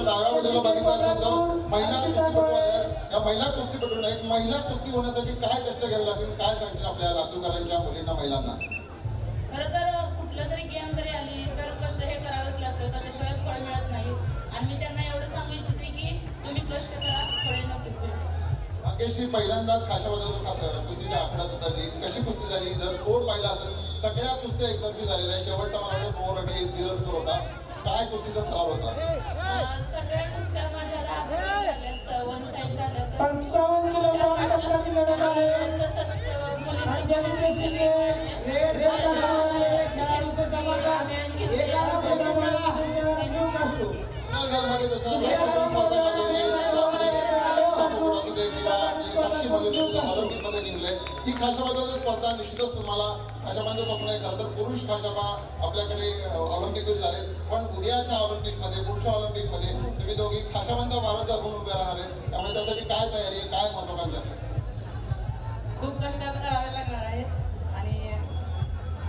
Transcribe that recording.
माझ्या डाव्या बाजूला बघितलं असेल तर महिला कुस्तीपटू आहेत या महिला कुस्तीपटू एक महिला कुस्ती होण्यासाठी काय कष्ट घ्यावे लागतील काय सांगतील आपल्या लातूरकरांच्या मुलींना महिलांना? खरं तर कुठलं जरी गेम जरी आली तर कष्ट हे करावेच लागतं कष्टाशिवाय फळ मिळत नाही. आणि मी त्यांना एवढं सांगू इच्छिते की तुम्ही कष्ट करा फळे नक्कीच मंगेशजी पहिल्यांदाच खाशाबद्दल खातं कुस्तीच्या आकड्यात उतरली कशी कुस्ती झाली? जर स्कोर पाहिला असेल सगळ्या कुस्त्या एकतर्फी झालेल्या आहे शेवटचा वाटतं फोर एट झिरो स्कोर होता. काय कुस्तीचा ठराव होता? सगळ्या कुस्त्या माझ्या राजकीय झाल्यात वन साईड झाल्यात पंचावन्न किलो टप्प्याची लढत आहे आणि तसंच अं, मुलींचं अंजली पेशीने रेड खेळाडूचे समर्थन एकाला मोठं करा. रिव्ह्यू असतो घरमध्ये साक्षी मलिक निघले. ही खाशाबाजाची स्पर्धा निश्चितच तुम्हाला खाशाबांचं स्वप्न आहे खरं तर पुरुष खाशाबा आपल्याकडे ऑलिम्पिकवर झालेत. पण उद्याच्या ऑलिम्पिकमध्ये पुढच्या ऑलिम्पिकमध्ये तुम्ही दोघी खाशाबांचा भारत दाखवून उभे राहणार आहेत. त्यामुळे त्यासाठी काय तयारी आहे काय महत्वाकांक्षा खूप कष्ट करावे लागणार आहे.